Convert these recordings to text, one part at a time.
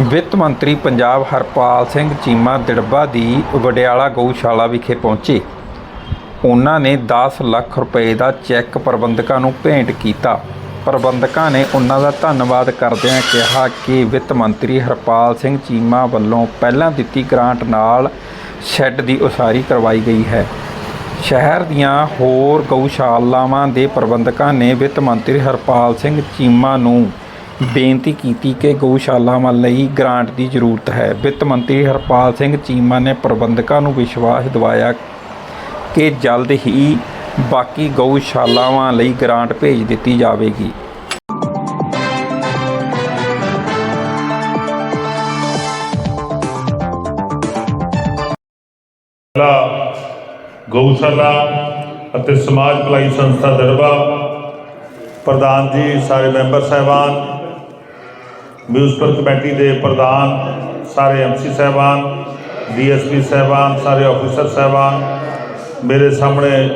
ਵਿੱਤ ਮੰਤਰੀ ਪੰਜਾਬ ਹਰਪਾਲ ਸਿੰਘ ਚੀਮਾ ਦਿੜਬਾ ਦੀ ਵਡਿਆਲਾ ਗਊਸ਼ਾਲਾ ਵਿਖੇ ਪਹੁੰਚੇ। ਉਹਨਾਂ ਨੇ 10 ਲੱਖ ਰੁਪਏ ਦਾ ਚੈੱਕ ਪ੍ਰਬੰਧਕਾਂ ਨੂੰ ਭੇਂਟ ਕੀਤਾ। ਪ੍ਰਬੰਧਕਾਂ ਨੇ ਉਹਨਾਂ ਦਾ ਧੰਨਵਾਦ ਕਰਦਿਆਂ ਕਿਹਾ ਕਿ ਵਿੱਤ ਮੰਤਰੀ ਹਰਪਾਲ ਸਿੰਘ ਚੀਮਾ ਵੱਲੋਂ ਪਹਿਲਾਂ ਦਿੱਤੀ ਗ੍ਰਾਂਟ ਨਾਲ ਸ਼ੈੱਡ ਦੀ ਉਸਾਰੀ ਕਰਵਾਈ ਗਈ ਹੈ। ਸ਼ਹਿਰ ਦੀਆਂ ਹੋਰ ਗਊਸ਼ਾਲਾਵਾਂ ਦੇ ਪ੍ਰਬੰਧਕਾਂ ਨੇ ਵਿੱਤ ਮੰਤਰੀ ਹਰਪਾਲ ਸਿੰਘ ਚੀਮਾ ਨੂੰ ਬੇਨਤੀ ਕੀਤੀ ਕਿ ਗਊਸ਼ਾਲਾਵਾਂ ਲਈ ਗ੍ਰਾਂਟ ਦੀ ਜ਼ਰੂਰਤ ਹੈ। ਵਿੱਤ ਮੰਤਰੀ ਹਰਪਾਲ ਸਿੰਘ ਚੀਮਾ ਨੇ ਪ੍ਰਬੰਧਕਾਂ ਨੂੰ ਵਿਸ਼ਵਾਸ ਦਿਵਾਇਆ ਕਿ ਜਲਦ ਹੀ ਬਾਕੀ ਗਊਸ਼ਾਲਾਵਾਂ ਲਈ ਗ੍ਰਾਂਟ ਭੇਜ ਦਿੱਤੀ ਜਾਵੇਗੀ। ਗਊਸ਼ਾਲਾ ਅਤੇ ਸਮਾਜ ਭਲਾਈ ਸੰਸਥਾ ਦਰਬਾ, ਪ੍ਰਧਾਨ ਜੀ, ਸਾਰੇ ਮੈਂਬਰ ਸਾਹਿਬਾਨ ਮਿਊਨਿਸਪਲ ਕਮੇਟੀ ਦੇ ਪ੍ਰਧਾਨ ਸਾਰੇ ਐਮਸੀ ਸਾਹਿਬਾਨ ਡੀਐਸਪੀ ਸਾਹਿਬਾਨ ਸਾਰੇ ਆਫੀਸਰ ਸਾਹਿਬਾਨ ਮੇਰੇ ਸਾਹਮਣੇ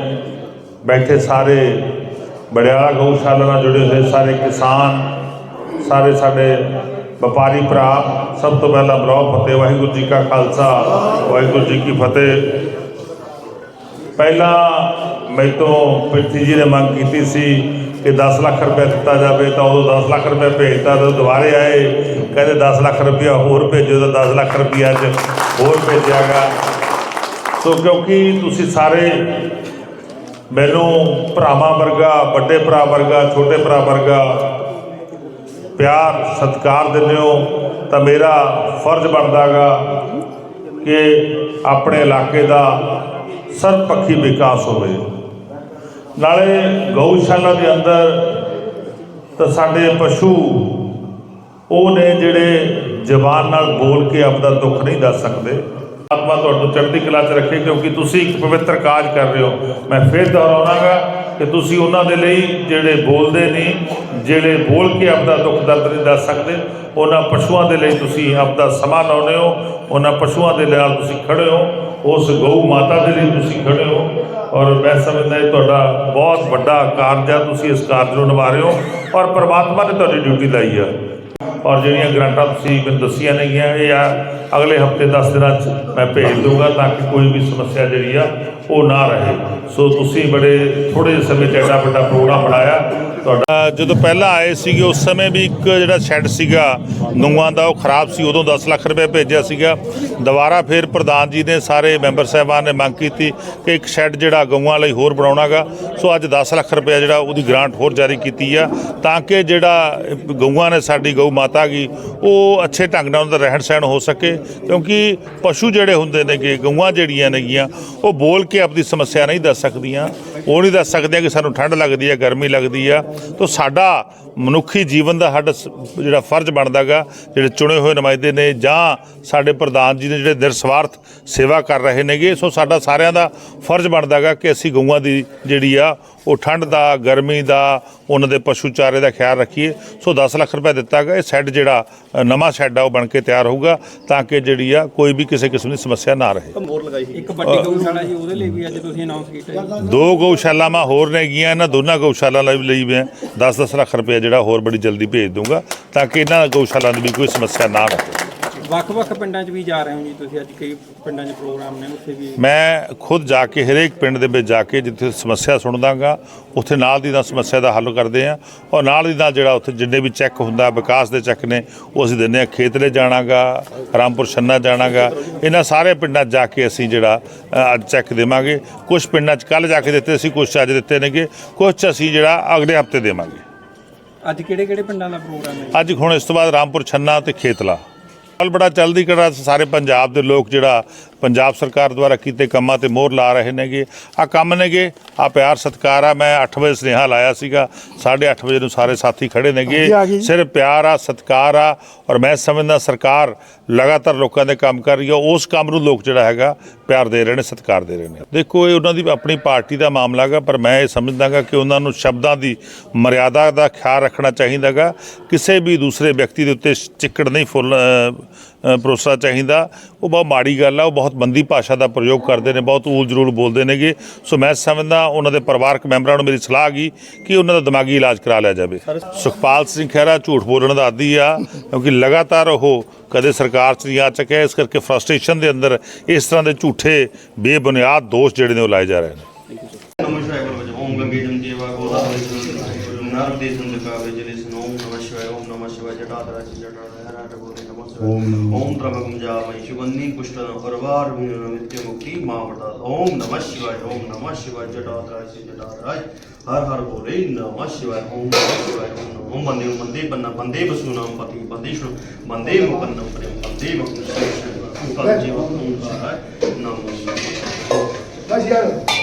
ਬੈਠੇ ਸਾਰੇ ਬੜਿਆਲਾ ਗਊਸ਼ਾਲਾ ਨਾਲ ਜੁੜੇ ਹੋਏ ਸਾਰੇ ਕਿਸਾਨ ਸਾਰੇ ਸਾਡੇ ਵਪਾਰੀ ਭਰਾ ਸਭ ਤੋਂ ਪਹਿਲਾਂ ਬਲਾਉ ਫਤਿਹ ਵਾਹਿਗੁਰੂ ਜੀ ਕਾ ਖਾਲਸਾ ਵਾਹਿਗੁਰੂ ਜੀ ਕੀ ਫਤਿਹ ਪਹਿਲਾਂ ਮੇਰੇ ਤੋਂ ਪ੍ਰਿਥੀ ਜੀ ਨੇ ਮੰਗ ਕੀਤੀ ਸੀ ਕਿ 10 ਲੱਖ ਰੁਪਏ ਦਿੱਤਾ ਜਾਵੇ ਤਾਂ ਉਦੋਂ 10 ਲੱਖ ਰੁਪਏ ਭੇਜਤਾ ਤੇ ਦੁਬਾਰੇ ਆਏ। ਕਹਿੰਦੇ 10 ਲੱਖ ਰੁਪਇਆ ਹੋਰ ਭੇਜੋ ਤਾਂ 10 ਲੱਖ ਰੁਪਇਆ ਅੱਜ ਹੋਰ ਭੇਜਿਆਗਾ ਸੋ ਕਿਉਂਕਿ ਤੁਸੀਂ ਸਾਰੇ ਮੈਨੂੰ ਭਰਾਵਾਂ ਵਰਗਾ, ਵੱਡੇ ਭਰਾ ਵਰਗਾ, ਛੋਟੇ ਭਰਾ ਵਰਗਾ ਪਿਆਰ, ਸਤਿਕਾਰ ਦਿੰਦੇ ਹੋ ਤਾਂ ਮੇਰਾ ਫਰਜ਼ ਬਣਦਾਗਾ ਕਿ ਆਪਣੇ ਇਲਾਕੇ ਦਾ ਸਰਬਪੱਖੀ ਵਿਕਾਸ ਹੋਵੇ। ਨਾਲੇ ਗਊਸ਼ਾਲਾ ਦੇ ਅੰਦਰ ਤਾਂ ਸਾਡੇ ਪਸ਼ੂ ਉਹ ਨੇ ਜਿਹੜੇ ਜ਼ਬਾਨ ਨਾਲ ਬੋਲ ਕੇ ਆਪਦਾ ਦੁੱਖ ਨਹੀਂ ਦੱਸ ਸਕਦੇ। ਆਤਮਾ ਤੁਹਾਨੂੰ ਚੜ੍ਹਦੀ ਕਲਾ 'ਚ ਰੱਖੇ, ਕਿਉਂਕਿ ਤੁਸੀਂ ਇੱਕ ਪਵਿੱਤਰ ਕਾਜ ਕਰ ਰਹੇ ਹੋ। ਮੈਂ ਫਿਰ ਦੁਹਰਾਉਣਾਗਾ ਕਿ ਤੁਸੀਂ ਉਹਨਾਂ ਦੇ ਲਈ ਜਿਹੜੇ ਬੋਲਦੇ ਨਹੀਂ ਜਿਹੜੇ ਬੋਲ ਕੇ ਆਪਦਾ ਦੁੱਖ ਦਰਦ ਨਹੀਂ ਦੱਸ ਸਕਦੇ, ਉਹਨਾਂ ਪਸ਼ੂਆਂ ਦੇ ਲਈ ਤੁਸੀਂ ਆਪਦਾ ਸਮਾਂ ਲਾਉਂਦੇ ਹੋ, ਉਹਨਾਂ ਪਸ਼ੂਆਂ ਦੇ ਨਾਲ ਤੁਸੀਂ ਖੜੇ ਹੋ, ਉਸ ਗਊ ਮਾਤਾ ਦੇ ਲਈ ਤੁਸੀਂ ਖੜੇ ਹੋ। ਔਰ ਮੈਂ ਸਮਝਦਾ ਇਹ ਤੁਹਾਡਾ ਬਹੁਤ ਵੱਡਾ ਕਾਰਜ ਆ, ਤੁਸੀਂ ਇਸ ਕਾਰਜ ਨੂੰ ਨਿਭਾ ਰਹੇ ਹੋ ਔਰ ਪ੍ਰਮਾਤਮਾ ਨੇ ਤੁਹਾਡੀ ਡਿਊਟੀ ਲਾਈ ਆ। ਔਰ ਜਿਹੜੀਆਂ ਗ੍ਰਾਂਟਾਂ ਤੁਸੀਂ ਮੈਨੂੰ ਦੱਸੀਆਂ ਨੇਗੀਆਂ, ਇਹ ਆ ਅਗਲੇ ਹਫ਼ਤੇ 10 ਦਿਨਾਂ 'ਚ ਮੈਂ ਭੇਜ ਦੂੰਗਾ ਤਾਂ ਕਿ ਕੋਈ ਵੀ ਸਮੱਸਿਆ ਜਿਹੜੀ ਆ, ਉਹ ਨਾ ਰਹੇ। ਸੋ ਤੁਸੀਂ ਬੜੇ ਥੋੜੇ ਜਿਹੇ ਸਮੇਂ 'ਚ ਐਡਾ ਵੱਡਾ ਪ੍ਰੋਗਰਾਮ ਬਣਾਇਆ। ਤੁਹਾਡਾ ਜਦੋਂ ਪਹਿਲਾਂ ਆਏ ਸੀਗੇ, ਉਸ ਸਮੇਂ ਵੀ ਇੱਕ ਜਿਹੜਾ ਸ਼ੈੱਡ ਸੀਗਾ ਗਊਆਂ ਦਾ ਉਹ ਖਰਾਬ ਸੀ, ਉਦੋਂ 10 ਲੱਖ ਰੁਪਏ ਭੇਜਿਆ ਸੀਗਾ। ਦੁਬਾਰਾ ਫਿਰ ਪ੍ਰਧਾਨ ਜੀ ਨੇ ਸਾਰੇ ਮੈਂਬਰ ਸਾਹਿਬਾਨ ਨੇ ਮੰਗ ਕੀਤੀ ਕਿ ਇੱਕ ਸ਼ੈੱਡ ਜਿਹੜਾ ਗਊਆਂ ਲਈ ਹੋਰ ਬਣਾਉਣਾਗਾ। ਸੋ ਅੱਜ 10 ਲੱਖ ਰੁਪਏ ਜਿਹੜਾ ਉਹਦੀ ਗ੍ਰਾਂਟ ਹੋਰ ਜਾਰੀ ਕੀਤੀ ਆ, ਤਾਂ ਕਿ ਜਿਹੜਾ ਗਊਆਂ ਨੇ ਸਾਡੀ ਗਊ ਮਾਤਾ ਗੀ ਉਹ ਅੱਛੇ ਢੰਗ ਨਾਲ ਉਹਦਾ ਰਹਿਣ ਸਹਿਣ ਹੋ ਸਕੇ, ਕਿਉਂਕਿ ਪਸ਼ੂ ਜਿਹੜੇ ਹੁੰਦੇ ਨੇਗੇ ਗਊਆਂ ਜਿਹੜੀਆਂ ਨੇਗੀਆਂ, ਉਹ ਬੋਲ ਕੇ ਆਪਣੀ ਸਮੱਸਿਆ ਨਹੀਂ ਦੱਸ ਸਕਦੀਆਂ। ਉਹ ਨਹੀਂ ਦੱਸ ਸਕਦੀਆਂ ਕਿ ਸਾਨੂੰ ਠੰਡ ਲੱਗਦੀ ਹੈ, ਗਰਮੀ ਲੱਗਦੀ ਆ ਤਾਂ ਸਾਡਾ ਮਨੁੱਖੀ ਜੀਵਨ ਦਾ ਸਾਡਾ ਸ- ਜਿਹੜਾ ਫਰਜ਼ ਬਣਦਾਗਾ ਜਿਹੜੇ ਚੁਣੇ ਹੋਏ ਨੁਮਾਇੰਦੇ ਨੇ ਜਾਂ ਸਾਡੇ ਪ੍ਰਧਾਨ ਜੀ ਨੇ ਜਿਹੜੇ ਨਿਰਸਵਾਰਥ ਸੇਵਾ ਕਰ ਰਹੇ ਨੇਗੇ ਸੋ ਸਾਡਾ ਸਾਰਿਆਂ ਦਾ ਫਰਜ਼ ਬਣਦਾਗਾ ਕਿ ਅਸੀਂ ਗਊਆਂ ਦੀ ਜਿਹੜੀ ਆ ਉਹ ਠੰਡ ਦਾ ਗਰਮੀ ਦਾ ਉਹਨਾਂ ਦੇ ਪਸ਼ੂ ਚਾਰੇ ਦਾ ਖਿਆਲ ਰੱਖੀਏ। ਸੋ 10 ਲੱਖ ਰੁਪਏ ਦਿੱਤਾ ਗਿਆ ਇਹ ਸ਼ੈੱਡ ਜਿਹੜਾ ਨਵਾਂ ਸ਼ੈੱਡ ਆ ਉਹ ਬਣ ਕੇ ਤਿਆਰ ਹੋਊਗਾ ਤਾਂ ਕਿ ਜਿਹੜੀ ਆ ਕੋਈ ਵੀ ਕਿਸੇ ਕਿਸਮ ਦੀ ਸਮੱਸਿਆ ਨਾ ਰਹੇ। ਇੱਕ ਵੱਡੀ ਗਊਸ਼ਾਲਾ ਸੀ ਉਹਦੇ ਲਈ ਵੀ ਅੱਜ ਤੁਸੀਂ ਅਨਾਉਂਸ ਕੀਤਾ ਜੀ ਦੋ ਗਊਸ਼ਾਲਾਵਾਂ ਹੋਰ ਨੇਗੀਆਂ ਇਹਨਾਂ ਦੋਨਾਂ ਗਊਸ਼ਾਲਾ ਲਈ ਲਈ ਮੈਂ 10-10 ਲੱਖ ਰੁਪਏ ਜਿਹੜਾ ਹੋਰ ਬੜੀ ਜਲਦੀ ਭੇਜ ਦੂੰਗਾ ਤਾਂ ਕਿ ਇਹਨਾਂ ਗਊਸ਼ਾਲਾ ਦੀ ਵੀ ਕੋਈ ਸਮੱਸਿਆ ਨਾ ਰਹੇ ਵੱਖ-ਵੱਖ ਪਿੰਡਾਂ 'ਚ ਵੀ ਜਾ ਰਹੇ ਹੋ ਜੀ ਤੁਸੀਂ? ਅੱਜ ਕਈ ਪਿੰਡਾਂ 'ਚ ਪ੍ਰੋਗਰਾਮ ਨੇ ਉੱਥੇ ਵੀ ਮੈਂ ਖੁਦ ਜਾ ਕੇ ਹਰੇਕ ਪਿੰਡ ਦੇ ਵਿੱਚ ਜਾ ਕੇ ਜਿੱਥੇ ਸਮੱਸਿਆ ਸੁਣਦਾਗਾ ਉੱਥੇ ਨਾਲ ਦੀ ਨਾਲ ਸਮੱਸਿਆ ਦਾ ਹੱਲ ਕਰਦੇ ਆ ਔਰ ਨਾਲ ਦੀ ਨਾਲ ਜਿਹੜਾ ਉੱਥੇ ਜਿੰਨੇ ਵੀ ਚੈੱਕ ਹੁੰਦਾ ਵਿਕਾਸ ਦੇ ਚੈੱਕ ਨੇ ਉਹ ਅਸੀਂ ਦਿੰਦੇ ਆ ਖੇਤਲੇ ਜਾਣਾਗਾ ਰਾਮਪੁਰ ਛੰਨਾ ਜਾਣਾਗਾ ਇਹਨਾਂ ਸਾਰੇ ਪਿੰਡਾਂ 'ਚ ਜਾ ਕੇ ਅਸੀਂ ਜਿਹੜਾ ਅੱਜ ਚੈੱਕ ਦੇਵਾਂਗੇ। ਕੁਝ ਪਿੰਡਾਂ 'ਚ ਕੱਲ ਜਾ ਕੇ ਦਿੱਤੇ ਸੀ ਕੁਝ ਅੱਜ ਦਿੱਤੇ ਨੇਗੇ ਕੁਝ ਅਸੀਂ ਜਿਹੜਾ ਅਗਲੇ ਹਫ਼ਤੇ ਦੇਵਾਂਗੇ। ਅੱਜ ਕਿਹੜੇ-ਕਿਹੜੇ ਪਿੰਡਾਂ ਦਾ ਪ੍ਰੋਗਰਾਮ ਹੈ? ਅੱਜ ਹੁਣ ਇਸ ਤੋਂ ਬਾਅਦ ਰਾਮਪੁਰ, ਛੰਨਾ ਤੇ ਖੇਤਲਾ। ਕੱਲ ਬੜਾ ਚਲਦੀ ਕੜਾ ਸਾਰੇ ਪੰਜਾਬ ਦੇ ਲੋਕ ਜਿਹੜਾ ਪੰਜਾਬ ਸਰਕਾਰ ਦੁਆਰਾ ਕੀਤੇ ਕੰਮਾਂ ਤੇ ਮੋਹਰ ਲਾ ਰਹੇ ਨੇਗੇ। ਆ ਕੰਮ ਨੇਗੇ। ਆ ਪਿਆਰ ਸਤਿਕਾਰ ਆ। ਮੈਂ 8 ਵਜੇ ਸੁਨੇਹਾ ਲਾਇਆ ਸੀਗਾ। 8:30 ਵਜੇ ਨੂੰ ਸਾਰੇ ਸਾਥੀ ਖੜੇ ਨੇਗੇ। ਸਿਰਫ ਪਿਆਰ ਆ ਸਤਿਕਾਰ ਆ ਔਰ ਮੈਂ ਸਮਝਦਾ ਸਰਕਾਰ ਲਗਾਤਾਰ ਲੋਕਾਂ ਦੇ ਕੰਮ ਕਰ ਰਹੀ ਹੈ ਉਸ ਕੰਮ ਨੂੰ ਲੋਕ ਜਿਹੜਾ ਹੈਗਾ ਪਿਆਰ ਦੇ ਰਹੇ ਨੇ ਸਤਿਕਾਰ ਦੇ ਰਹੇ ਨੇ। ਦੇਖੋ ਇਹ ਉਹਨਾਂ ਦੀ ਆਪਣੀ ਪਾਰਟੀ ਦਾ ਮਾਮਲਾ ਹੈਗਾ ਪਰ ਮੈਂ ਇਹ ਸਮਝਦਾਗਾ ਕਿ ਉਹਨਾਂ ਨੂੰ ਸ਼ਬਦਾਂ ਦੀ ਮਰਿਆਦਾ ਦਾ ਖਿਆਲ ਰੱਖਣਾ ਚਾਹੀਦਾਗਾ। ਕਿਸੇ ਵੀ ਦੂਸਰੇ ਵਿਅਕਤੀ ਦੇ ਉੱਤੇ ਚਿੱਕੜ ਨਹੀਂ ਫੁੱਲ ਭਰੋਸਾ ਚਾਹੀਦਾ। ਉਹ ਬਹੁਤ ਮਾੜੀ ਗੱਲ ਆ ਉਹ ਬਹੁਤ ਬੰਦੀ ਭਾਸ਼ਾ ਦਾ ਪ੍ਰਯੋਗ ਕਰਦੇ ਨੇ ਬਹੁਤ ਊਲ ਜਰੂਲ ਬੋਲਦੇ ਨੇਗੇ। ਸੋ ਮੈਂ ਸਮਝਦਾ ਉਹਨਾਂ ਦੇ ਪਰਿਵਾਰਕ ਮੈਂਬਰਾਂ ਨੂੰ ਮੇਰੀ ਸਲਾਹ ਗਈ ਕਿ ਉਹਨਾਂ ਦਾ ਦਿਮਾਗੀ ਇਲਾਜ ਕਰਾ ਲਿਆ ਜਾਵੇ। ਸੁਖਪਾਲ ਸਿੰਘ ਖਹਿਰਾ ਝੂਠ ਬੋਲਣ ਦਾ ਆਦੀ ਆ ਕਿਉਂਕਿ ਲਗਾਤਾਰ ਉਹ ਕਦੇ ਸਰਕਾਰ 'ਚ ਨਹੀਂ ਆ ਚੁੱਕਿਆ ਇਸ ਕਰਕੇ ਫਰਸਟ੍ਰੇਸ਼ਨ ਦੇ ਅੰਦਰ ਇਸ ਤਰ੍ਹਾਂ ਦੇ ਝੂਠੇ ਬੇਬੁਨਿਆਦ ਦੋਸ਼ ਜਿਹੜੇ ਨੇ ਉਹ ਲਾਏ ਜਾ ਰਹੇ ਨੇ। ਨਮਸਕਾਰ ਹੋਮ ਗੰਗੇ ਜੰਦੀਵਾ ਗੋਦਾ ਨਾਮ ਦੇ ਸੰਦਕਾ ਵਿੱਚ ஓம் பிரபகம் ஜாமை சுகந்தி குஷ்டன பரவார் நித்திய முக்தி மாவர்தாத் ஓம் நம சிவாய் ஓம் நம சிவாய் ஜடாதராய் ஜடாதராய் ஹர் ஹர் போலே நம சிவாய் ஓம் நம சிவாய் ஓம் நம ஓம் வந்தே வந்தே பண்ண வந்தே பசுனாம் பதி வந்தேஷு வந்தே முப்பன்னம் பிரேம் வந்தே மக்னேஷ் ஜீவம் ஓம் நமோ நமோ பஸ் யாரோ